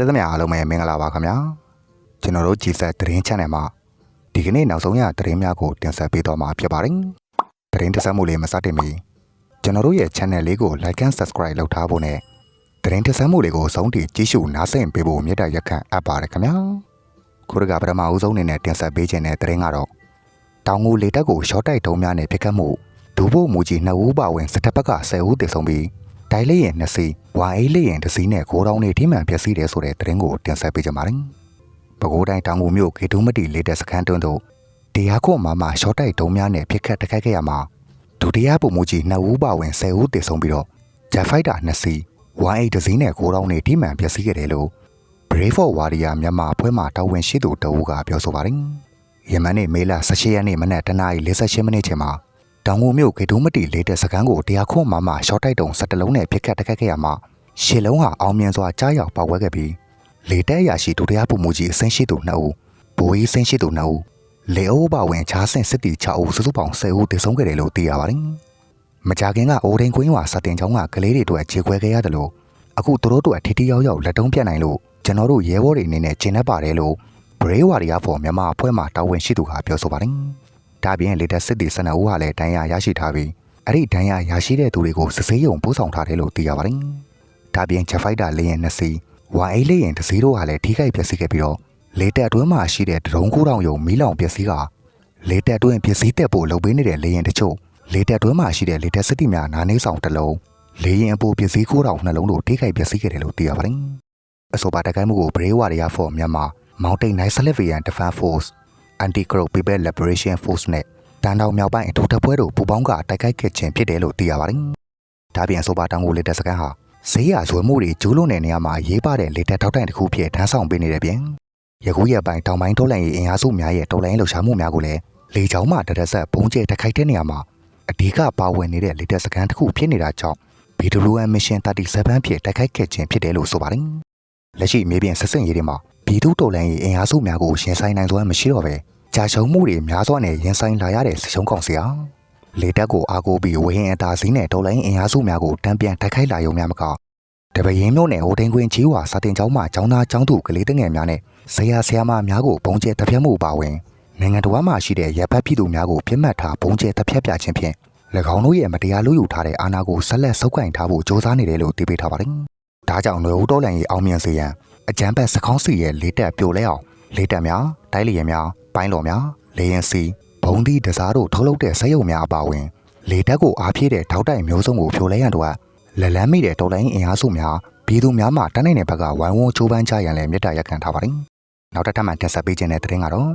ရိသတ်များအားလုံးပဲမင်္ဂလာပါခင်ဗျာကျွန်တော်တို့ကြည်ဆက်သတင်း channel မှာဒီကနေ့နောက်ဆုံးရသတင်းများကိုတင်ဆက်ပေးတော့မှာဖြစ်ပါတယ်သတင်းတစ်စက်မှုလေးမစတင်မီကျွန်တော်တို့ရဲ့ channel လေးကို like and subscribe လုပ်ထားဖို့နဲ့သတင်းတစ်စက်မှုလေးကိုအဆုံးထိကြည့်ရှုနားဆင်ပေးဖို့မြတ်တရက်ခန့်အပ်ပါတယ်ခင်ဗျာခုရကပထမဦးဆုံးအနေနဲ့တင်ဆက်ပေးခြင်းတဲ့သတင်းကတော့တောင်ငူလေတက်ကိုရှော့တိုက်တုံးများနဲ့ဖြစ်ခတ်မှုဒူဖို့မူကြီးနှစ်ဦးပါဝင်စစ်တပ်ဘက်က10ဦးတည်ဆုံပြီး ဒိုင်လေးရင်2စီဝါအေးလေးရင်တစ်စီးနဲ့ဂိုးတောင်းနေထိမှန်ပျက်စီးတယ်ဆိုတဲ့သတင်းကိုတင်ဆက်ပေးကြပါမယ်။ပဲခူးတိုင်းတောင်ငူမြို့ဂေတုမတီလေးတဲ့စခန်းတွန်းတို့တရားခွန်မှာမှရှော့တိုက်တုံးများနဲ့ပြစ်ခတ်တိုက်ခိုက်ခဲ့ရမှာဒုတိယပုံမှုကြီး2ဦးပါဝင်10ဦးတည်ဆုံပြီးတော့ဂျက်ဖိုက်တာ2စီဝါအေးတစ်စီးနဲ့ဂိုးတောင်းနေထိမှန်ပျက်စီးခဲ့တယ်လို့ Brave for Warrior မြန်မာအဖွဲ့မှတာဝန်ရှိသူတဦးကပြောဆိုပါတယ်။ယမန်နေ့မေလ18ရက်နေ့မနက်တနာရီ48မိနစ်ချိန်မှာ တောင်ငူမြို့ဂေတုမတီလေးတဲ့စကန်းကိုတရားခွန်မှမှရှော့တိုက်တုံ17လုံးနဲ့ပြစ်ခတ်တိုက်ခိုက်ခဲ့ရမှာရှစ်လုံးဟာအောင်မြင်စွာကြားရောက်ပေါက်ဝဲခဲ့ပြီးလေတက်ရရှိဒုတိယပုံမှုကြီးအစင်းရှိသူ2ဦးဘိုးကြီးစင်းရှိသူ2ဦးလေအိုးပါဝင်ချားဆင်စစ်တီ6ဦးစုစုပေါင်း10ဦးတည်ဆုံးခဲ့တယ်လို့သိရပါတယ်။မကြခင်ကအိုဒင်ကွင်းဝါစတင်ချောင်းကကလေးတွေအတွက်ခြေခွဲခဲ့ရတယ်လို့အခုသူတို့တို့အထီတီရောက်ရောက်လက်တုံးပြတ်နိုင်လို့ကျွန်တော်တို့ရဲဘော်တွေအနေနဲ့ကျင်းနေပါတယ်လို့ Brave Warrior for မြန်မာအဖွဲ့မှတာဝန်ရှိသူကပြောဆိုပါတယ်။ ဒါပြင်လေတက်စစ်တီ12ဦးဟာလည်းဒဏ်ရာရရှိထားပြီးအဲ့ဒီဒဏ်ရာရရှိတဲ့သူတွေကိုစစ်ဆေးရုံပို့ဆောင်ထားတယ်လို့သိရပါတယ်။ဒါပြင်ချက်ဖိုက်တာလေရင်2စီဝါအေးလေးရင်တစ်စီးတို့ဟာလည်းထိခိုက်ပျက်စီးခဲ့ပြီးတော့လေတက်အတွင်းမှာရှိတဲ့ဒရုံးကူတောင်ယုံမီးလောင်ပျက်စီးကလေတက်အတွင်းပျက်စီးတက်ဖို့လုပ်ပေးနေတဲ့လေရင်တချို့လေတက်အတွင်းမှာရှိတဲ့လေတက်စစ်တီများနာနေဆောင်တစ်လုံးလေရင်အပေါ်ပျက်စီးခိုးတောင်နှလုံးတို့ထိခိုက်ပျက်စီးခဲ့တယ်လို့သိရပါတယ်။အဆိုပါတိုက်ခိုက်မှုကို Brave Warrior for မြန်မာ Mountain Night Salvation Defense Force Anti-Crow People Liberation Force နဲ့တန်တောင်မြောက်ပိုင်းအထူးတပ်ဖွဲ့တို့ပူးပေါင်းကတိုက်ခိုက်ခဲ့ခြင်းဖြစ်တယ်လို့သိရပါတယ်။ဒါပြင်အဆိုပါတောင်ကိုလေတက်စကန်ဟာဈေးရဇွဲမှုတွေကျူးလွန်တဲ့နေရာမှာရေးပါတဲ့လေတက်ထောက်တိုင်တစ်ခုဖြစ်ထမ်းဆောင်ပေးနေတဲ့ပြင်ယခုရက်ပိုင်းတောင်ပိုင်းတော်လိုင်းရေးအင်အားစုများရဲ့တော်လိုင်းလှုပ်ရှားမှုများကိုလည်းလေချောင်းမှတရက်ဆက်ဘုံကျဲတိုက်ခိုက်တဲ့နေရာမှာအဓိကပါဝင်နေတဲ့လေတက်စကန်တစ်ခုဖြစ်နေတာကြောင့် BWM Mission 37ဖြစ်တိုက်ခိုက်ခဲ့ခြင်းဖြစ်တယ်လို့ဆိုပါတယ်။လက်ရှိမြေပြင်ဆက်စင်ရေးတွေမှာ ပြည်သူတော်လိုင်းရေးအင်အားစုများကိုရှင်ဆိုင်နိုင်စွမ်းမရှိတော့ပဲကြာရှုံးမှုတွေများစွာနဲ့ရင်ဆိုင်လာရတဲ့စရှုံးကောင်စီဟာလေတက်ကိုအားကိုးပြီးဝဟင်အတာစည်းနဲ့တော်လိုင်းအင်အားစုများကိုတံပြန်တိုက်ခိုက်လာရုံများမကတပရင်မျိုးနဲ့ဟိုတိန်ကွင်းကြီးဝါစာတင်ကျောင်းမှကျောင်းသားကျောင်းသူကလေးတငယ်များနဲ့ဇရာဆရာမများကိုပုံကျဲတပြက်မှုပါဝင်နိုင်ငံတော်မှရှိတဲ့ရပ်ဖက်ပြည်သူများကိုပြစ်မှတ်ထားပုံကျဲတပြက်ပြခြင်းဖြင့်၎င်းတို့ရဲ့မတရားလူယူထားတဲ့အာဏာကိုဆက်လက်ဆုပ်ကိုင်ထားဖို့ကြိုးစားနေတယ်လို့သိပေးထားပါတယ်။ဒါကြောင့်နှွေဦးတော်လန်ရေးအောင်မြင်စေရန် အကြမ်းဖက်စကောင်းစီရဲ့လေးတက်ပြိုလဲအောင်လေးတက်များတိုက်လျင်များပိုင်းတော်များလေရင်စီဘုံဒီတစားတို့ထုတ်လုပ်တဲ့စက်ရုံများအပါအဝင်လေတက်ကိုအားဖြည့်တဲ့ထောက်တိုင်မျိုးစုံကိုဖြိုလဲရန်တော့လက်လန်းမိတဲ့တော်လိုင်းအင်အားစုများပြည်သူများမှတန်းနိုင်တဲ့ဘက်ကဝိုင်းဝန်းချိုးပမ်းကြရန်လည်းမြစ်တာရက်ခံထားပါတယ်။နောက်တစ်ထပ်မှတင်ဆက်ပေးခြင်းတဲ့သတင်းကတော့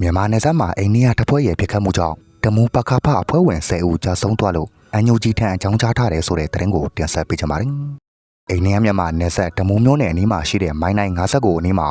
မြန်မာနယ်စပ်မှာအိန္ဒိယတပ်ဖွဲ့ရဲ့ပြစ်ခတ်မှုကြောင့်တမူပခဖအဖွဲ့ဝင်10ဦးကြာဆုံးသွားလို့အန်ယူဂျီထံအကြောင်းကြားထားတယ်ဆိုတဲ့သတင်းကိုတင်ဆက်ပေးကြပါမယ်။ အိန္ဒိယမြန်မာနယ်စပ်တမူမျိုးနယ်အနီးမှာရှိတဲ့မိုင်းနိုင်59အနီးမှာ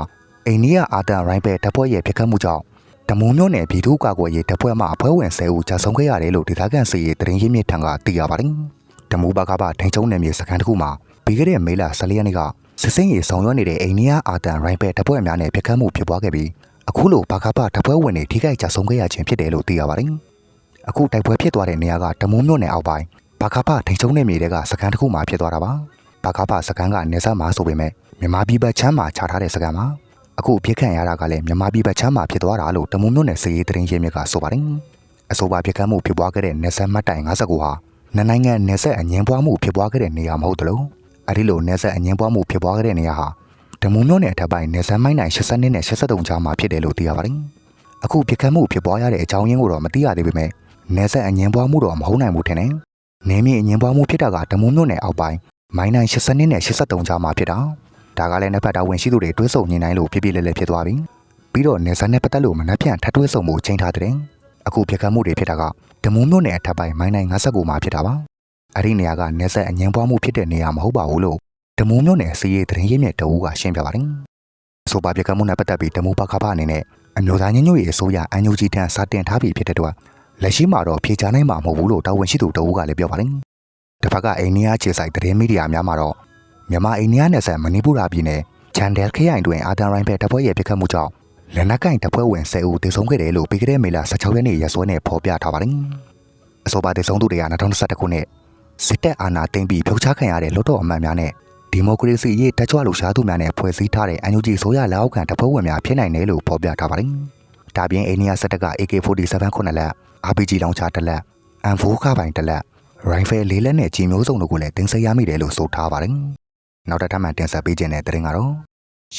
အိန္ဒိယအာတန်ရိုင်းဘဲတပ်ဖွဲ့ရဲ့ပြစ်ခတ်မှုကြောင့်တမူမျိုးနယ်ပြည်သူ့ကာကွယ်ရေးတပ်ဖွဲ့မှအဖွဲ့ဝင်10ဦးကြာဆုံးခဲ့ရတယ်လို့ဒေသခံစီရေးသတင်းရင်းမြစ်ထံကသိရပါတယ်။တမူပခဖထိန်ချုံနယ်မြေစခန်းတစ်ခုမှာပြီးခဲ့တဲ့မေလ14ရက်နေ့ကစစ်စင်းရေးဆောင်ရွက်နေတဲ့အိန္ဒိယအာတန်ရိုင်းဘဲတပ်ဖွဲ့များနဲ့ပြစ်ခတ်မှုဖြစ်ပွားခဲ့ပြီးအခုလိုဘာကပတပ်ဖွဲ့ဝင်တွေထိခိုက်ကြဆုံးခဲ့ရခြင်းဖြစ်တယ်လို့သိရပါတယ်။အခုတိုက်ပွဲဖြစ်သွားတဲ့နေရာကတမုံမြို့နယ်အောက်ပိုင်းဘာကပထိန်ချုံနယ်မြေတွေကစကန်တစ်ခုမှဖြစ်သွားတာပါ။ ဘာကပစကန်ကနေဆက်မှာဆိုပေမဲ့မြန်မာပြည်ဘက်ချမ်းမှာခြားထားတဲ့စကန်ပါ။အခုပြစ်ခန့်ရတာကလည်းမြန်မာပြည်ဘက်ချမ်းမှာဖြစ်သွားတာလို့တမုံမြို့နယ်စီရေးတရင်ရင်းမြစ်ကဆိုပါတယ်။အဆိုပါပြစ်ခတ်မှုဖြစ်ပွားခဲ့တဲ့နေဆက်မှတ်တိုင်59ဟာနှစ်နိုင်ငံနေဆက်အငင်းပွားမှုဖြစ်ပွားခဲ့တဲ့နေရာမဟုတ်တလို့အဲဒီလိုနေဆက်အငင်းပွားမှုဖြစ်ပွားခဲ့တဲ့နေရာဟာဓမုံမျိုးနယ်အထက်ပိုင်းနေဆန်းမိုင်းနိုင်82နဲ့83ကြားမှာဖြစ်တယ်လို့သိရပါတယ်။အခုပြစ်ခတ်မှုဖြစ်ပွားရတဲ့အကြောင်းရင်းကိုတော့မသိရသေးပေမဲ့နေဆက်အငင်းပွားမှုတော့မဟုတ်နိုင်ဘူးထင်တယ်။နေမြေအငင်းပွားမှုဖြစ်တာကဓမုံမျိုးနယ်အောက်ပိုင်း မိုင်းနိုင်82နဲ့83ကြားမှာဖြစ်တာ။ဒါကလည်းနှစ်ဖက်တာဝန်ရှိသူတွေတွဲဆုံညှိနှိုင်းလို့ပြပြလဲလဲဖြစ်သွားပြီ။ပြီးတော့နေဆက်နဲ့ပတ်သက်လို့မနှက်ဖြန့်ထပ်တွဲဆုံမှုချိန်ထားတဲ့အခုပြစ်ခတ်မှုတွေဖြစ်တာကဓမုံမျိုးနယ်အထက်ပိုင်းမိုင်းနိုင်59မှာဖြစ်တာပါ။အဲ့ဒီနေရာကနေဆက်အငင်းပွားမှုဖြစ်တဲ့နေရာမဟုတ်ပါဘူးလို့တမူးမျိုးနယ်စီရေးသတင်းရင်းမြစ်တအူးကရှင်းပြပါတယ်။အဆိုပါပြကမှုနဲ့ပတ်သက်ပြီးတမူးပခဖအနေနဲ့အမျိုးသားညညွတ်ရေးအစိုးရအန်ယူဂျီတန်စတင်ထားပြီးဖြစ်တဲ့အတွက်လက်ရှိမှာတော့ဖြေချနိုင်မှာမဟုတ်ဘူးလို့တာဝန်ရှိသူတအူးကလည်းပြောပါတယ်။ တစ်ဖက်ကအိန္ဒိယခြေဆိုင်သတင်းမီဒီယာများမှာတော့မြန်မာအိန္ဒိယနယ်စပ်မဏိပူရပြည်နယ်ချန်ဒဲလ်ခရိုင်တွင်အာဒန်ရိုင်းဘဲတပ်ဖွဲ့ရဲ့ပြစ်ခတ်မှုကြောင့်လက်နက်ကင်တပ်ဖွဲ့ဝင်10ဦးသေဆုံးခဲ့တယ်လို့ပြီးခဲ့တဲ့မေလ16ရက်နေ့ရက်စွဲနဲ့ဖော်ပြထားပါတယ်။အဆိုပါသေဆုံးသူတွေက2021ခုနှစ်စစ်တပ်အာဏာသိမ်းပြီးဖျောက်ချခံရတဲ့လွတ်တော်အမတ်များနဲ့ဒီမိုကရေစီရေးတက်ကြွလှူရှားသူများနဲ့ဖွဲ့စည်းထားတဲ့ NUG ဆိုရလက်အောက်ခံတပ်ဖွဲ့ဝင်များဖြစ်နိုင်တယ်လို့ဖော်ပြထားပါတယ်။ဒါပြင်အိန္ဒိယစစ်တပ်က AK47 ခုနှစ်လက် RPG လောင်ချတစ်လက် M4 ခပိုင်တစ်လက် Rifle လေးလက်နဲ့ကြီးမျိုးစုံတို့ကိုလည်းတင်ဆက်ရမိတယ်လို့ဆိုထားပါတယ်။နောက်တစ်ထပ်မှတင်ဆက်ပေးခြင်းတဲ့တဲ့ရင်ကတော့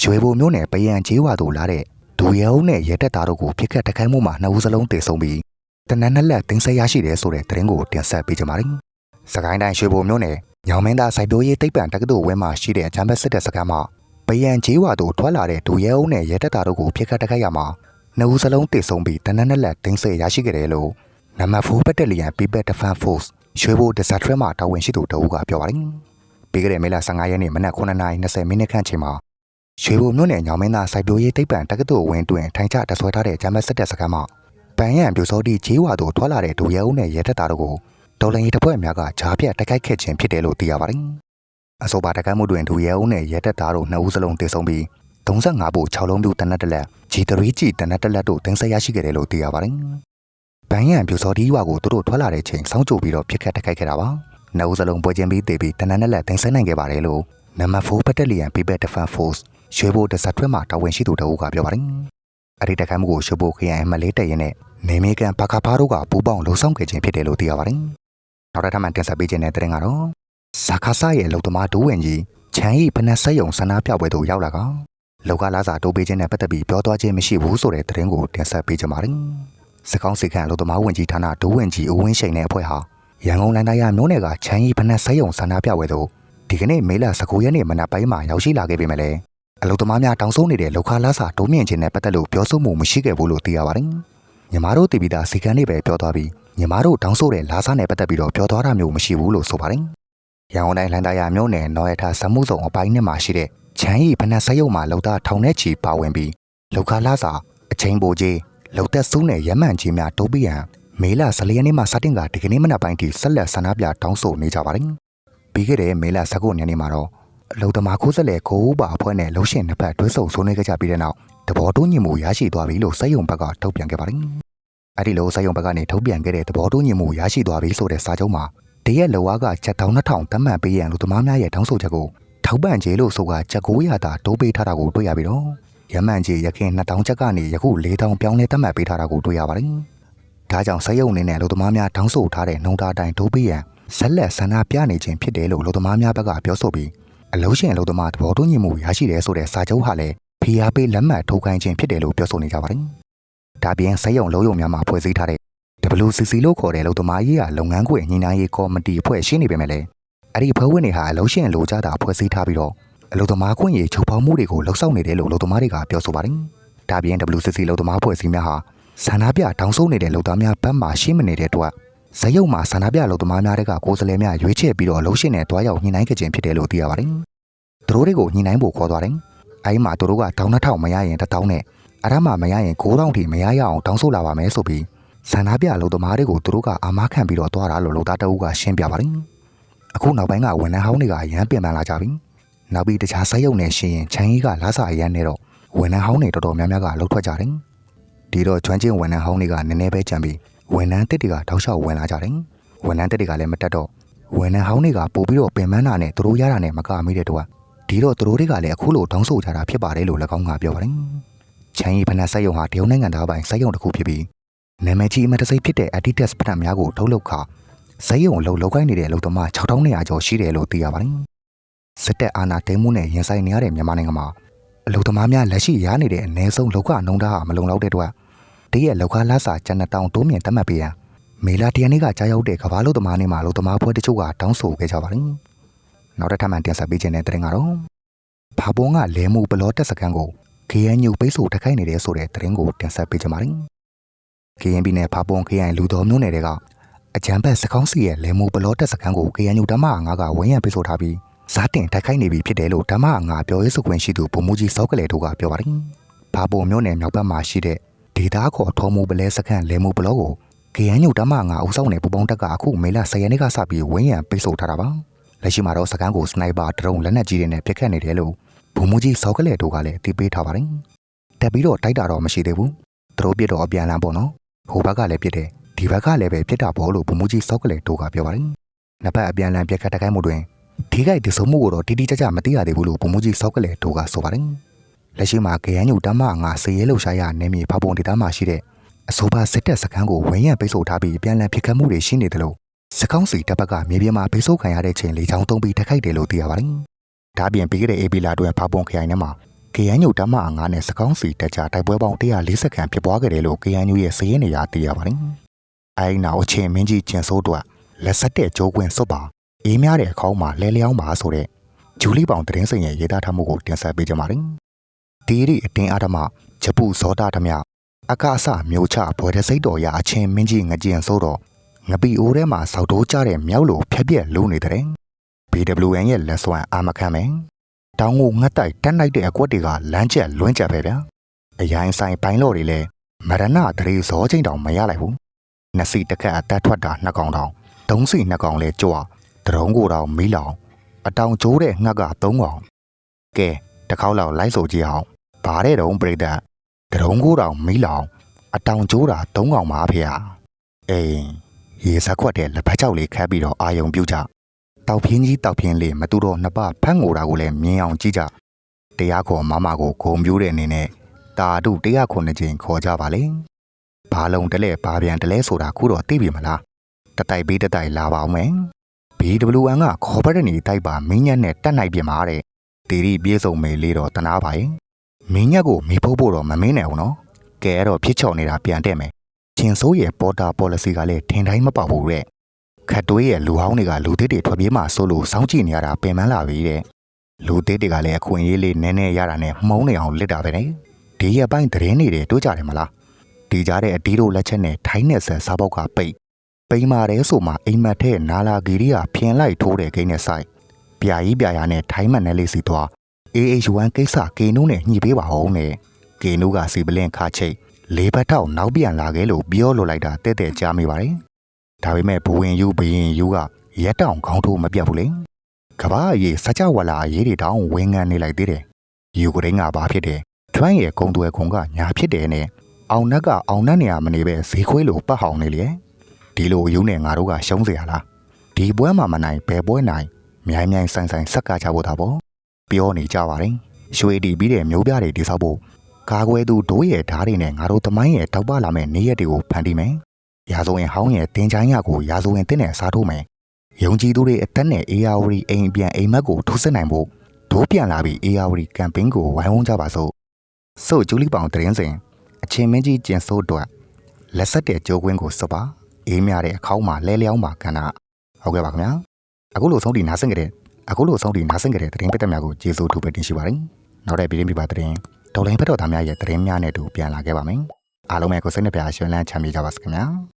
ရွှေဘိုမျိုးနဲ့ပယံကျေးဝါတို့လာတဲ့ဒူရဲအုပ်နဲ့ရဲတပ်သားတို့ကိုပြစ်ခတ်တိုက်ခိုက်မှုမှာနှစ်ဦးစလုံးတေဆုံးပြီးတနက်နှစ်လက်တင်ဆက်ရရှိတယ်ဆိုတဲ့တဲ့ရင်ကိုတင်ဆက်ပေးကြပါမယ်။စကိုင်းတိုင်းရွှေဘိုမျိုးနဲ့ညောင်မင်းသားစိုက်ပျိုးရေးတိတ်ပံတက္ကသိုလ်ဝင်းမှာရှိတဲ့အချမ်းဘက်စစ်တပ်စခန်းမှာပယံကျေးဝါတို့ထွက်လာတဲ့ဒူရဲအုပ်နဲ့ရဲတပ်သားတို့ကိုပြစ်ခတ်တိုက်ခိုက်ရမှာနှစ်ဦးစလုံးတေဆုံးပြီးတနက်နှစ်လက်တင်ဆက်ရရှိခဲ့တယ်လို့နံပါတ်4ဘက်တက်လီယန် People Defense Force ရွှေဘိုဒဇတ်ထရမှာတာဝန်ရှိသူတအုပ်ကပြောပါတယ်။ပြီးခဲ့တဲ့မေလ15ရက်နေ့မနက်9:20မိနစ်ခန့်ချိန်မှာရွှေဘိုမြို့နယ်ညောင်မင်းသားစိုက်ပျိုးရေးတိတ်ပံတက္ကသိုလ်ဝင်းတွင်ထိုင်ချတဆွဲထားတဲ့ဂျမ်းမတ်စစ်တပ်စခန်းမှာပန်ရန်ပြူစောတိဂျေးဝါတို့ထွက်လာတဲ့ဒူရဲအုပ်နဲ့ရဲတပ်သားတို့ကိုဒေါ်လန်ရေးတပ်ဖွဲ့များကဂျားပြတ်တိုက်ခိုက်ခဲ့ခြင်းဖြစ်တယ်လို့သိရပါတယ်။အဆိုပါတိုက်ခိုက်မှုတွင်ဒူရဲအုပ်နဲ့ရဲတပ်သားတို့နှစ်ဦးစလုံးတေဆုံးပြီး35ဗို့6လုံးပြူတနက်တလက် G3 ကြီးတနက်တလက်တို့တင်ဆက်ရရှိခဲ့တယ်လို့သိရပါတယ်။ ပန်ရန်ပြူစောတိရွာကိုသူတို့ထွက်လာတဲ့ချိန်စောင့်ကြိုပြီးတော့ပြစ်ခတ်တိုက်ခိုက်ခဲ့တာပါ။နှစ်ဦးစလုံးပွဲချင်းပြီးတေပြီးတနက်နဲ့လက်တင်ဆက်နိုင်ခဲ့ပါတယ်လို့နံပါတ်4ဘက်တက်လီယန် People Defense Force ရွှေဘိုဒဇတ်ထွဲမှာတာဝန်ရှိသူတအုပ်ကပြောပါတယ်။အဲ့ဒီတိုက်ခိုက်မှုကိုရွှေဘိုခရိုင်မလေးတက်ရင်နဲ့နေမေကန်ဘာကာဖာတို့ကပူးပေါင်းလှုံ့ဆော်ခဲ့ခြင်းဖြစ်တယ်လို့သိရပါတယ်။နောက်တစ်ထပ်မှတင်ဆက်ပေးခြင်းတဲ့တဲ့ရင်ကတော့ဇာခါဆာရဲ့လုံသမားဒိုးဝင်ကြီးချန်ဤဖနက်ဆက်ယုံဆန္ဒပြပွဲသို့ရောက်လာကလောကလာစာတိုးပေးခြင်းနဲ့ပတ်သက်ပြီးပြောသွားခြင်းမရှိဘူးဆိုတဲ့သတင်းကိုတင်ဆက်ပေးကြပါမယ်။ စကောင်းစီခန့်လုံသမားဝင်ကြီးဌာနဒိုးဝင်ကြီးဦးဝင်းရှိန်တဲ့အဖွဲ့ဟာရန်ကုန်လန်တိုင်းရမြို့နယ်ကချန်ဤဖနက်ဆက်ယုံဆန္ဒပြပွဲသို့ဒီကနေ့မေလ19ရက်နေ့မနက်ပိုင်းမှာရောက်ရှိလာခဲ့ပေမဲ့လည်းအလုသမားများတောင်းဆိုနေတဲ့လောက်ခလာစာတိုးမြင့်ခြင်းနဲ့ပတ်သက်လို့ပြောဆိုမှုမရှိခဲ့ဘူးလို့သိရပါတယ်။ညီမတို့တည်ပြီးသားစီကံတွေပဲပြောသွားပြီးညီမတို့တောင်းဆိုတဲ့လာစာနဲ့ပတ်သက်ပြီးတော့ပြောသွားတာမျိုးမရှိဘူးလို့ဆိုပါတယ်။ရန်ကုန်တိုင်းလန်တာယာမြို့နယ်နော်ရထစမှုဆောင်အပိုင်းနဲ့မှာရှိတဲ့ချမ်းရီဖနက်ဆက်ရုံမှာလောက်သားထောင်ထဲချီပါဝင်ပြီးလောက်ခလာစာအချိန်ပိုကြီး လောက်သက်စုနဲ့ရမှန်ကြီးများတိုးပြီးရန်မေလ14ရက်နေ့မှာစတင်ကဒီကနေ့မနက်ပိုင်းထိဆက်လက်ဆန္ဒပြတောင်းဆိုနေကြပါတယ်။ပြီးခဲ့တဲ့မေလ19ရက်နေ့မှာတော့အလုံသမားခိုးဆက်လေကိုဦးပါအဖွဲ့နဲ့လှုပ်ရှင်နှစ်ဖက်တွဲဆုံဆွေးနွေးခဲ့ကြပြီးတဲ့နောက်တဘောတူးညီမှုရရှိသွားပြီလို့စက်ယုံဘက်ကထုတ်ပြန်ခဲ့ပါတယ်။အဲဒီလိုစက်ယုံဘက်ကနေထုတ်ပြန်ခဲ့တဲ့တဘောတူးညီမှုရရှိသွားပြီဆိုတဲ့စာချုပ်မှာတရက်လောကချက်တောင်း2000တတ်မှတ်ပေးရန်လူသမားများရဲ့တောင်းဆိုချက်ကိုထောက်ပံ့ကြေးလို့ဆိုကချက်900တာတိုးပေးထားတာကိုတွေ့ရပြီးတော့ ရမှန်ကြေးရခင်2000ချက်ကနေယခု4000ပြောင်းလဲတတ်မှတ်ပေးထားတာကိုတွေ့ရပါတယ်။ဒါကြောင့်စက်ယုံအနေနဲ့လူသမားများတောင်းဆိုထားတဲ့နှုံတာတိုင်းတိုးပေးရန်ဆက်လက်ဆန္ဒပြနေခြင်းဖြစ်တယ်လို့လူသမားများဘက်ကပြောဆိုပြီးအလုံးရှင်အလုံးသမားသဘောတူညီမှုရရှိတယ်ဆိုတဲ့စာချုပ်ဟာလည်းဖီယာပေးလက်မှတ်ထုတ်ခိုင်းခြင်းဖြစ်တယ်လို့ပြောဆိုနေကြပါတယ်။ဒါပြင်စက်ရုံလုံးယုံများမှာဖွဲ့စည်းထားတဲ့ WCC လို့ခေါ်တဲ့လုံသမားရေးရာလုပ်ငန်းခွင်ညှိနှိုင်းရေးကော်မတီအဖွဲ့ရှိနေပေမဲ့လည်းအဲ့ဒီဖွဲ့ဝင်တွေဟာအလုံးရှင်လိုကြတာဖွဲ့စည်းထားပြီးတော့ အလုံသမားခွင့်ရေးချုပ်ဖောက်မှုတွေကိုလှုပ်ဆောင်နေတယ်လို့လုံသမားတွေကပြောဆိုပါတယ်။ဒါပြင် WCC လုံသမားဖွဲ့စည်းများဟာဆန္ဒပြတောင်းဆိုနေတဲ့လုံသားများဘက်မှရှိမနေတဲ့အတွက်ဇယုံမှာဆန္ဒပြလုံသမားများတွေကကိုယ်စားလှယ်များရွေးချယ်ပြီးတော့လှုပ်ရှင်နဲ့တွားရောက်ညှိနှိုင်းကြခြင်းဖြစ်တယ်လို့သိရပါတယ်။သူတို့တွေကိုညှိနှိုင်းဖို့ခေါ်သွားတယ်။အဲဒီမှာသူတို့ကတောင်းနှထောင်မရရင်တစ်တောင်းနဲ့အရမ်းမှမရရင်9000ထိမရရအောင်တောင်းဆိုလာပါမယ်ဆိုပြီးဆန္ဒပြလုံသမားတွေကိုသူတို့ကအာမခံပြီးတော့တွားတာလို့လုံသားတအုပ်ကရှင်းပြပါတယ်။အခုနောက်ပိုင်းကဝန်ထမ်းဟောင်းတွေကရမ်းပြင်ပန်းလာကြပြီ။ နောက်ပြီးတခြားဆက်ရုံနဲ့ရှင်ရင်ချန်ကြီးကလာစာရမ်းနေတော့ဝန်ထမ်းဟောင်းတွေတော်တော်များများကလှုပ်ထွက်ကြတယ်။ဒီတော့ကျွမ်းကျင်ဝန်ထမ်းဟောင်းတွေကနည်းနည်းပဲကြံပြီးဝန်ထမ်းတစ်တွေကတောက်လျှောက်ဝင်လာကြတယ်။ဝန်ထမ်းတစ်တွေကလည်းမတက်တော့ဝန်ထမ်းဟောင်းတွေကပို့ပြီးတော့ပင်ပန်းတာနဲ့သူတို့ရတာနဲ့မကမိတဲ့တော့ဒီတော့သူတို့တွေကလည်းအခုလိုတောင်းဆိုကြတာဖြစ်ပါတယ်လို့၎င်းကပြောပါတယ်။ချန်ရီဖနက်ဆက်ယုံဟာတရုတ်နိုင်ငံသားပိုင်းဆက်ယုံတစ်ခုဖြစ်ပြီးနာမည်ကြီးအမတစိတ်ဖြစ်တဲ့ Adidas ဖနက်များကိုထုတ်လုပ်ခဆက်ယုံလုံလောက်ကိုင်းနေတဲ့အလုပ်သမား6200ကျော်ရှိတယ်လို့သိရပါတယ်။ စစ်တပ်အာဏာသိမ်းမှုနဲ့ရင်ဆိုင်နေရတဲ့မြန်မာနိုင်ငံမှာအလုပ်သမားများလက်ရှိရနေတဲ့အ ਨੇ ဆုံးလောက်ကနှုံထားဟာမလုံလောက်တဲ့အတွက်တရက်လောက်ကားလစာကျန်တဲ့တောင်တိုးမြင့်တတ်မှတ်ပေးရန်မေလာတရနေ့ကကြားရောက်တဲ့ကမ္ဘာလုံသမားနေ့မှာလုံသမားဖွဲ့တချို့ကတောင်းဆိုခဲ့ကြပါတယ်။နောက်တစ်ထပ်မှတင်ဆက်ပေးခြင်းတဲ့တဲ့ရင်ကတော့ဘာပုံးကလဲမှုဘလော့တက်စကန်ကို KNU ပိတ်ဆို့တခိုက်နေတဲ့ဆိုတဲ့သတင်းကိုတင်ဆက်ပေးကြပါမယ်။ KNB နဲ့ဘာပုံး KN လူတော်မျိုးနယ်တွေကအကြံဘက်စကောင်းစီရဲ့လဲမှုဘလော့တက်စကန်ကို KNU ဓမ္မငါးကဝင်းရံပိတ်ဆို့ထားပြီး ဇာတင်တိုက်ခိုက်နေပြီဖြစ်တယ်လို့ဓမ္မငါပြောရေးဆိုခွင့်ရှိသူဗိုလ်မှူးကြီးစောက်ကလေးတို့ကပြောပါတယ်။ဘာပုံးမျိုးနယ်မြောက်ဘက်မှာရှိတဲ့ဒေတာခေါ်ထော်မှုပလဲစခန့်လဲမှုဘလော့ကို KNU ဓမ္မငါအုပ်ဆောင်တဲ့ပူပေါင်းတက်ကအခုမေလ10ရက်နေ့ကစပြီးဝင်းရံပိတ်ဆို့ထားတာပါ။လက်ရှိမှာတော့စကန်ကိုစနိုက်ပါဒရုန်းလက်နက်ကြီးတွေနဲ့ပစ်ခတ်နေတယ်လို့ဗိုလ်မှူးကြီးစောက်ကလေးတို့ကလည်းတီးပေးထားပါတယ်။တက်ပြီးတော့တိုက်တာတော့မရှိသေးဘူး။သူတို့ပြစ်တော့အပြန်လန်းပေါ့နော်။ဟိုဘက်ကလည်းပြစ်တယ်ဒီဘက်ကလည်းပဲပြစ်တာပေါ့လို့ဗိုလ်မှူးကြီးစောက်ကလေးတို့ကပြောပါတယ်။နှစ်ဖက်အပြန်လန်းပြစ်ခတ်တိုက်ခိုက်မှုတွင် ဒီကိတည်ဆုံမှုကိုတော့တိတိကျကျမသိရသေးဘူးလို့ပုံမကြီးစောက်ကလေးတို့ကဆိုပါတယ်လက်ရှိမှာကရန်ညူတမငါစည်ရဲလှူရှားရနေမြေဖပုံဒေတာမှာရှိတဲ့အဆိုပါစစ်တပ်စခန်းကိုဝင်းရံပိတ်ဆို့ထားပြီးပြန်လည်ဖြစ်ခတ်မှုတွေရှိနေတယ်လို့စကောင်းစီတပ်ဘက်ကမြေပြင်မှာပိတ်ဆို့ခံရတဲ့ချိန်လေချောင်းသုံးပြီးတိုက်ခိုက်တယ်လို့သိရပါတယ်ဒါပြင်ပြီးခဲ့တဲ့ AB လာတွင်ဖပုံခရိုင်ထဲမှာ KNU တမငါနဲ့စကောင်းစီတက်ကြတိုက်ပွဲပေါင်း140ခန့်ဖြစ်ပွားခဲ့တယ်လို့ KNU ရဲ့စည်ရင်းနေရသိရပါတယ်။အဲဒီနောက်အချင်းမင်းကြီးကျန်ဆိုးတို့လက်ဆက်တဲ့ကြိုးကွင်းစွတ်ပါ အေးများတဲ့အခေါင်းမှာလဲလျောင်းပါဆိုတဲ့ဂျူလီပေါင်သတင်းစင်ရဲ့ရေးသားထားမှုကိုတင်ဆက်ပေးကြပါမယ်။ဒီရီအတင်းအာဓမဂျပူဇောတာဓမြအကာအစမျိုးချဘွယ်တဲ့စိတ်တော်ရအချင်းမင်းကြီးငကြင်ဆိုးတော့ငပီအိုးထဲမှာစောက်တိုးကြတဲ့မြောက်လိုဖြက်ပြက်လုံးနေတဲ့ BWN ရဲ့လက်စွမ်းအာမခံမယ်။တောင်းကိုငတ်တိုက်တက်လိုက်တဲ့အကွက်တွေကလမ်းကျက်လွန်းကျက်ပဲဗျာ။အရင်ဆိုင်ပိုင်းလော်တွေလည်းမရဏတရေဇောချင်းတောင်မရလိုက်ဘူး။နှစ်စီတစ်ခက်အသက်ထွက်တာနှစ်ကောင်တောင်သုံးစီနှစ်ကောင်လဲကြွ တရုံးကိုတောင်မီးလောင်အတောင်ကျိုးတဲ့ငှက်ကသုံးကောင်ကဲတစ်ခေါက်လောက်လိုက်ဆိုကြည့်အောင်ဘာတဲ့တုံးပြိတ္တတရုံးကိုတောင်မီးလောင်အတောင်ကျိုးတာသုံးကောင်ပါဖေဟာအေးရေစက်ခွက်တဲ့လက်ဖက်ချောက်လေးခတ်ပြီးတော့အာယုံပြုတ်ကြတောက်ပြင်းကြီးတောက်ပြင်းလေးမတူတော့နှစ်ပဖတ်ငိုတာကိုလည်းမြင်အောင်ကြည့်ကြတရားခေါ်မမကိုဂုံပြိုးတဲ့အနေနဲ့တာတုတရားခုနှစ်ချိန်ခေါ်ကြပါလေဘာလုံးတလဲဘာပြန်တလဲဆိုတာခုတော့သိပြီမလားတတိုက်ပေးတတိုက်လာပါအောင်မယ် BWN ကခေါ်ပတ်တဲ့နေတိုက်ပါမင်းညက်နဲ့တက်နိုင်ပြင်ပါတဲ့တီရီပြေဆုံးမေလေးတော့တနာပါရဲ့မင်းညက်ကိုမိဖို့ဖို့တော့မမင်းနဲ့ဘူးနော်ကဲအဲ့တော့ဖြစ်ချော်နေတာပြန်တဲ့မယ်ချင်းစိုးရဲ့ပေါ်တာ policy ကလည်းထင်တိုင်းမပေါဘူးတဲ့ခတ်တွေးရဲ့လူဟောင်းတွေကလူသစ်တွေထွက်ပြေးမှဆိုလို့စောင်းကြည့်နေရတာပင်ပန်းလာပြီတဲ့လူသစ်တွေကလည်းအခွင့်အရေးလေးနည်းနည်းရတာနဲ့မှုံးနေအောင်လစ်တာပဲနဲ့ဒီရက်ပိုင်းသတင်းတွေတွေတွေ့ကြတယ်မလားဒီကြားတဲ့အဒီတို့လက်ချက်နဲ့ထိုင်းနဲ့ဆန်စားပေါက်ကပိတ် ပိန်မာတယ်ဆိုမှအိမ်မက်ထဲနာလာဂီရီကဖျင်လိုက်ထိုးတဲ့ဂိမ်းနဲ့ဆိုင်ပြာကြီးပြာရနဲ့ထိုင်းမန်နဲ့လေးစီသွား AH1 ကိစ္စကေနုနဲ့ညှိပေးပါအောင်နဲ့ကေနုကစီပလင်ခါချိတ်လေးဘက်ထောက်နောက်ပြန်လာခဲ့လို့ပြောလိုလိုက်တာတဲ့တဲ့ကြားမိပါတယ်ဒါပေမဲ့ဘဝင်ယူဘရင်ယူကရက်တောင်ခေါင်းထိုးမပြတ်ဘူးလေကဘာအရေးစကြဝဠာအရေးတွေတောင်ဝင်ငံနေလိုက်သေးတယ်ယူကရင်းကဘာဖြစ်တယ်ထွန်းရဲ့ကုံသွဲခုံကညာဖြစ်တယ်နဲ့အောင်နက်ကအောင်နက်နေရမနေပဲဈေးခွေးလိုပတ်ဟောင်နေလေ ဒီလိုယူနဲ့ငါတို့ကရှုံးเสียလားဒီပွဲမှာမနိုင်ဘယ်ပွဲနိုင်မြိုင်မြိုင်ဆိုင်ဆိုင်ဆက်ကချဖို့တာပေါ့ပြောနေကြပါတယ်ရွှေတီပြီးတဲ့မျိုးပြတွေတိဆောက်ဖို့ကာကွယ်သူဒိုးရဲ့ဓားတွေနဲ့ငါတို့သမိုင်းရဲ့တောက်ပလာမဲ့နေရက်တွေကိုဖန်တီးမယ် ရာဇဝင်ဟောင်းရဲ့တင်ချိုင်းရကိုရာဇဝင်တင်းနဲ့စားထိုးမယ်။ယုံကြည်သူတွေအသက်နဲ့ ARD အိမ်ပြန်အိမ်မက်ကိုထိုးစစ်နိုင်ဖို့ဒိုးပြန်လာပြီး ARD ကမ်ပိန်းကိုဝိုင်းဝန်းကြပါစို့။စို့ကျူလီပောင်တရင်စင်အချင်းမင်းကြီးကျင်ဆိုးတော့လက်ဆက်တဲ့ကြိုးကွင်းကိုစွပ်ပါ အေးမြတဲ့အခေါင်းမှာလဲလျောင်းပါကဏ္ဍဟုတ်ကဲ့ပါခင်ဗျာ။အခုလိုဆုံးဒီနားဆင်ကြတဲ့အခုလိုဆုံးဒီနားဆင်ကြတဲ့တရင်ပက်တက်များကိုကျေးဇူးထူပဲတင်ရှိပါတယ်။နောက်တဲ့ဗီဒီယိုပြပါတရင်ဒေါ်လိုင်းဖက်တော်သားများရဲ့တရင်များနဲ့တူပြန်လာခဲ့ပါမယ်။အားလုံးပဲကိုစိတ်နှပြရှင်လန်းချမ်းမြေကြပါစခင်ဗျာ။